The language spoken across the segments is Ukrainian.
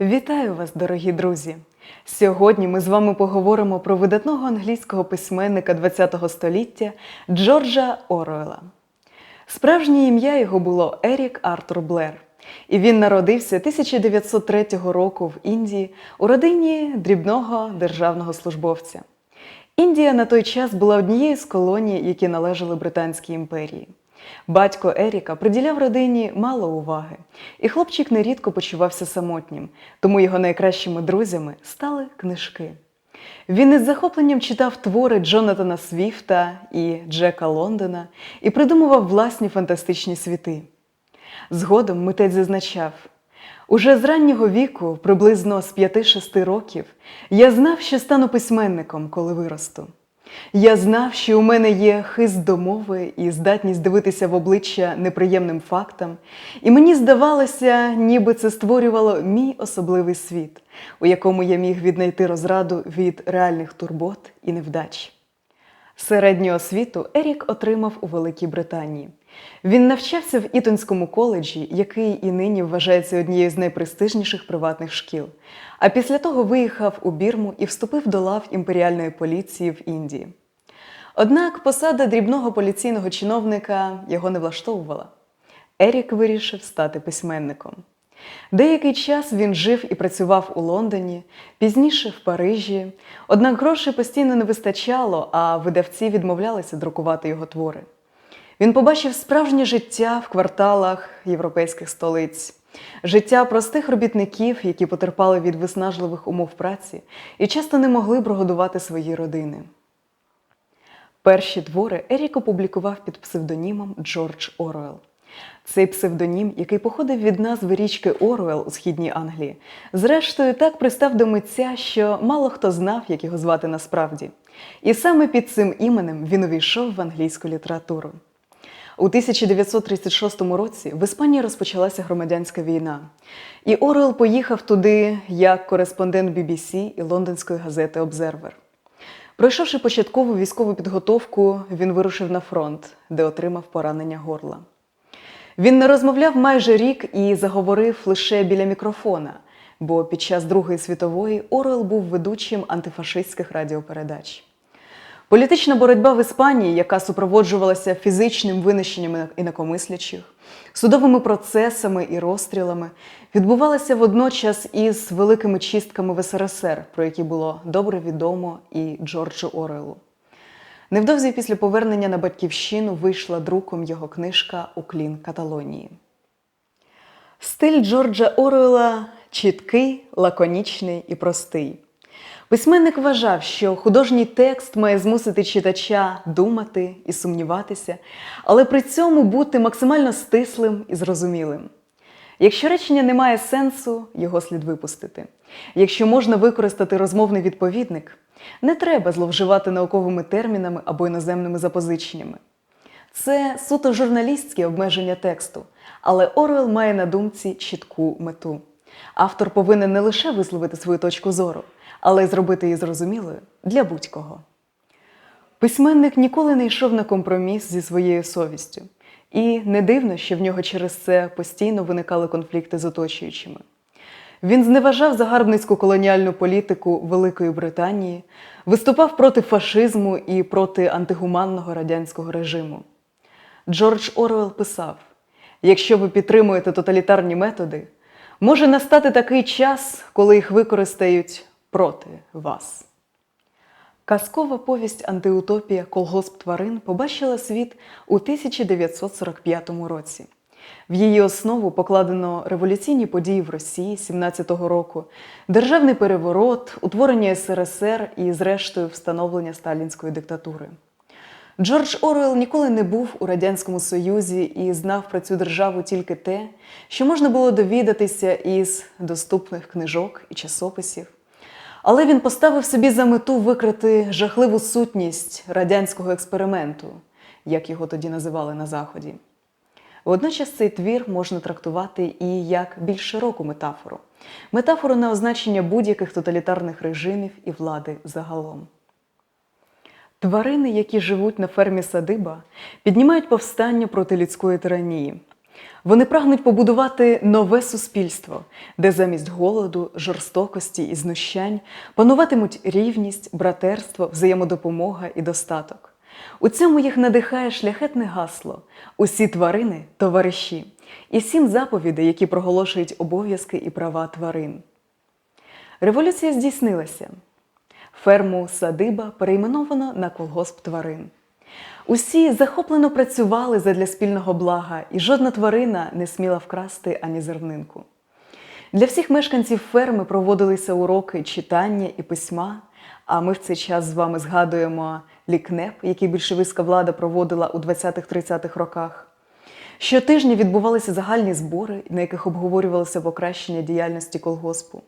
Вітаю вас, дорогі друзі! Сьогодні ми з вами поговоримо про видатного англійського письменника ХХ століття Джорджа Оруела. Справжнє ім'я його було Ерік Артур Блер, і він народився 1903 року в Індії у родині дрібного державного службовця. Індія на той час була однією з колоній, які належали Британській імперії. Батько Еріка приділяв родині мало уваги, і хлопчик нерідко почувався самотнім, тому його найкращими друзями стали книжки. Він із захопленням читав твори Джонатана Свіфта і Джека Лондона і придумував власні фантастичні світи. Згодом митець зазначав: уже з раннього віку, приблизно з 5-6 років, я знав, що стану письменником, коли виросту. Я знав, що у мене є хист до мови і здатність дивитися в обличчя неприємним фактам, і мені здавалося, ніби це створювало мій особливий світ, у якому я міг віднайти розраду від реальних турбот і невдач. Середню освіту Ерік отримав у Великій Британії. Він навчався в Ітонському коледжі, який і нині вважається однією з найпрестижніших приватних шкіл. А після того виїхав у Бірму і вступив до лав імперіальної поліції в Індії. Однак посада дрібного поліційного чиновника його не влаштовувала. Ерік вирішив стати письменником. Деякий час він жив і працював у Лондоні, пізніше в Парижі. Однак грошей постійно не вистачало, а видавці відмовлялися друкувати його твори. Він побачив справжнє життя в кварталах європейських столиць, життя простих робітників, які потерпали від виснажливих умов праці і часто не могли прогодувати свої родини. Перші твори Ерік опублікував під псевдонімом Джордж Оруел. Цей псевдонім, який походив від назви річки Оруел у східній Англії, зрештою так пристав до митця, що мало хто знав, як його звати насправді. І саме під цим іменем він увійшов в англійську літературу. У 1936 році в Іспанії розпочалася громадянська війна, і Оруел поїхав туди як кореспондент BBC і лондонської газети Обзервер. Пройшовши початкову військову підготовку, він вирушив на фронт, де отримав поранення горла. Він не розмовляв майже рік і заговорив лише біля мікрофона, бо під час Другої світової Оруел був ведучим антифашистських радіопередач. Політична боротьба в Іспанії, яка супроводжувалася фізичним винищенням інакомислячих, судовими процесами і розстрілами, відбувалася водночас із великими чистками в СРСР, про які було добре відомо і Джорджу Орелу. Невдовзі після повернення на батьківщину вийшла друком його книжка Уклін Каталонії. Стиль Джорджа Оруела чіткий, лаконічний і простий. Письменник вважав, що художній текст має змусити читача думати і сумніватися, але при цьому бути максимально стислим і зрозумілим. Якщо речення не має сенсу, його слід випустити. Якщо можна використати розмовний відповідник, не треба зловживати науковими термінами або іноземними запозиченнями. Це суто журналістське обмеження тексту, але Оруел має на думці чітку мету. Автор повинен не лише висловити свою точку зору, але й зробити її зрозумілою для будь-кого. Письменник ніколи не йшов на компроміс зі своєю совістю, і не дивно, що в нього через це постійно виникали конфлікти з оточуючими. Він зневажав загарбницьку колоніальну політику Великої Британії, виступав проти фашизму і проти антигуманного радянського режиму. Джордж Оруел писав: якщо ви підтримуєте тоталітарні методи, може настати такий час, коли їх використають проти вас. Казкова повість антиутопія Колгосп тварин побачила світ у 1945 році. В її основу покладено революційні події в Росії 17-го року, державний переворот, утворення СРСР і, зрештою, встановлення сталінської диктатури. Джордж Оруел ніколи не був у Радянському Союзі і знав про цю державу тільки те, що можна було довідатися із доступних книжок і часописів. Але він поставив собі за мету викрити жахливу сутність радянського експерименту, як його тоді називали на Заході. Водночас цей твір можна трактувати і як більш широку метафору метафору на означення будь-яких тоталітарних режимів і влади загалом. Тварини, які живуть на фермі садиба, піднімають повстання проти людської тиранії. Вони прагнуть побудувати нове суспільство, де замість голоду, жорстокості і знущань пануватимуть рівність, братерство, взаємодопомога і достаток. У цьому їх надихає шляхетне гасло усі тварини товариші і сім заповідей, які проголошують обов'язки і права тварин. Революція здійснилася. Ферму садиба перейменовано на колгосп тварин. Усі захоплено працювали задля спільного блага, і жодна тварина не сміла вкрасти ані зернинку. Для всіх мешканців ферми проводилися уроки читання і письма. А ми в цей час з вами згадуємо лікнеп, який більшовицька влада проводила у 20-30-х роках. Щотижня відбувалися загальні збори, на яких обговорювалося покращення діяльності колгоспу.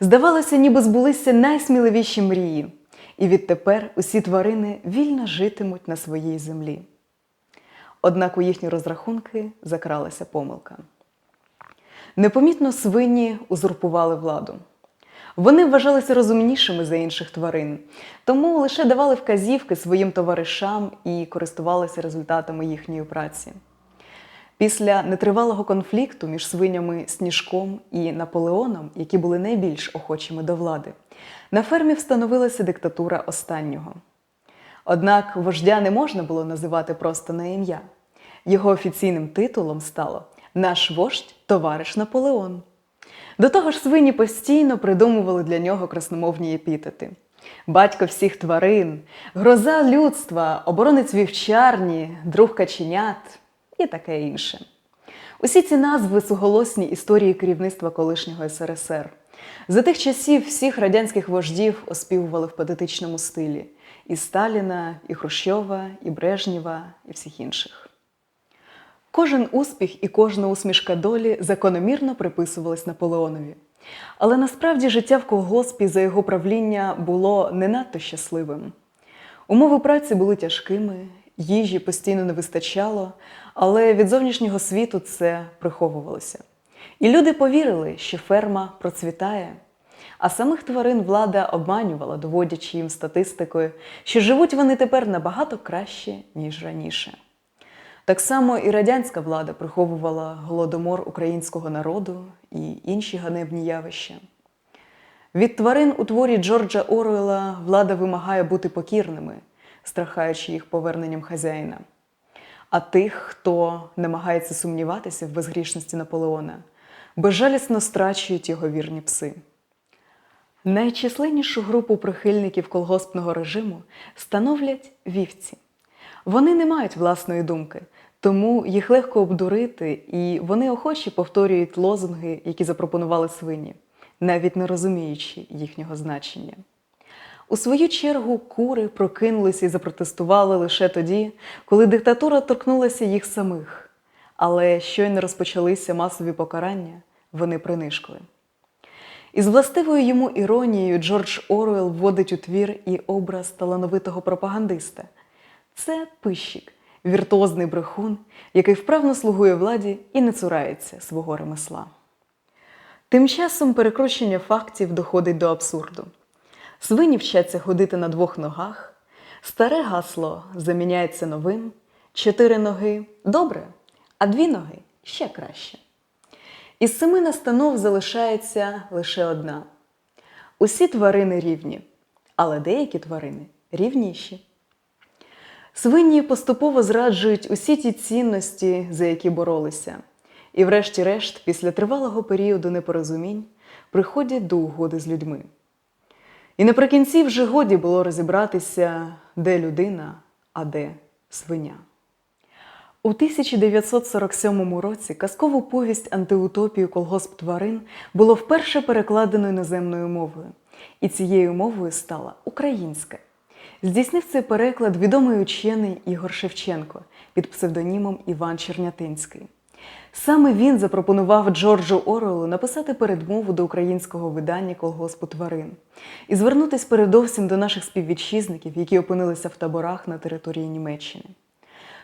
Здавалося, ніби збулися найсміливіші мрії, і відтепер усі тварини вільно житимуть на своїй землі. Однак у їхні розрахунки закралася помилка. Непомітно свині узурпували владу. Вони вважалися розумнішими за інших тварин, тому лише давали вказівки своїм товаришам і користувалися результатами їхньої праці. Після нетривалого конфлікту між свинями Сніжком і Наполеоном, які були найбільш охочими до влади, на фермі встановилася диктатура останнього. Однак вождя не можна було називати просто на ім'я. Його офіційним титулом стало Наш вождь товариш Наполеон. До того ж, свині постійно придумували для нього красномовні епітети. Батько всіх тварин, гроза людства, оборонець вівчарні, друг каченят і таке інше. Усі ці назви суголосні історії керівництва колишнього СРСР. За тих часів всіх радянських вождів оспівували в патетичному стилі і Сталіна, і Хрущова, і Брежнєва, і всіх інших. Кожен успіх і кожна усмішка долі закономірно приписувались Наполеонові. Але насправді життя в колгоспі за його правління було не надто щасливим. Умови праці були тяжкими, їжі постійно не вистачало, але від зовнішнього світу це приховувалося. І люди повірили, що ферма процвітає. А самих тварин влада обманювала, доводячи їм статистикою, що живуть вони тепер набагато краще, ніж раніше. Так само і радянська влада приховувала голодомор українського народу і інші ганебні явища. Від тварин у творі Джорджа Оруела влада вимагає бути покірними, страхаючи їх поверненням хазяїна. А тих, хто намагається сумніватися в безгрішності Наполеона, безжалісно страчують його вірні пси. Найчисленнішу групу прихильників колгоспного режиму становлять вівці. Вони не мають власної думки, тому їх легко обдурити, і вони охочі повторюють лозунги, які запропонували свині, навіть не розуміючи їхнього значення. У свою чергу кури прокинулися і запротестували лише тоді, коли диктатура торкнулася їх самих. Але щойно розпочалися масові покарання, вони принишкли. Із властивою йому іронією Джордж Оруел вводить у твір і образ талановитого пропагандиста. Це пищик, віртуозний брехун, який вправно слугує владі і не цурається свого ремесла. Тим часом перекручення фактів доходить до абсурду. Свині вчаться ходити на двох ногах, старе гасло заміняється новим, чотири ноги добре, а дві ноги ще краще. Із семи настанов залишається лише одна. Усі тварини рівні, але деякі тварини рівніші. Свині поступово зраджують усі ті цінності, за які боролися, і, врешті-решт, після тривалого періоду непорозумінь приходять до угоди з людьми. І наприкінці вже годі було розібратися, де людина, а де свиня. У 1947 році казкову повість антиутопію колгосп тварин було вперше перекладено іноземною мовою, і цією мовою стала українська. Здійснив цей переклад відомий учений Ігор Шевченко під псевдонімом Іван Чернятинський. Саме він запропонував Джорджу Оруелу написати передмову до українського видання колгоспу тварин і звернутися передовсім до наших співвітчизників, які опинилися в таборах на території Німеччини.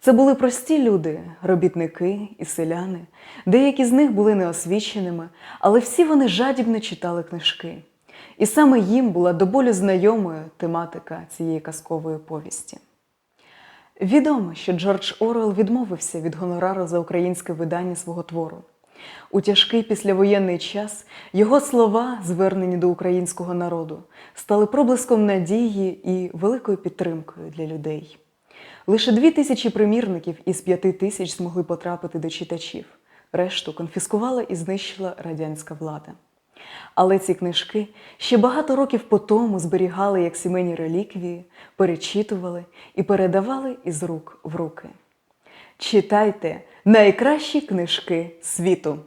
Це були прості люди, робітники і селяни. Деякі з них були неосвіченими, але всі вони жадібно читали книжки. І саме їм була до болю знайомою тематика цієї казкової повісті. Відомо, що Джордж Орвел відмовився від гонорару за українське видання свого твору. У тяжкий післявоєнний час його слова, звернені до українського народу, стали проблиском надії і великою підтримкою для людей. Лише дві тисячі примірників із п'яти тисяч змогли потрапити до читачів. Решту конфіскувала і знищила радянська влада. Але ці книжки ще багато років по тому зберігали як сімейні реліквії, перечитували і передавали із рук в руки. Читайте найкращі книжки світу!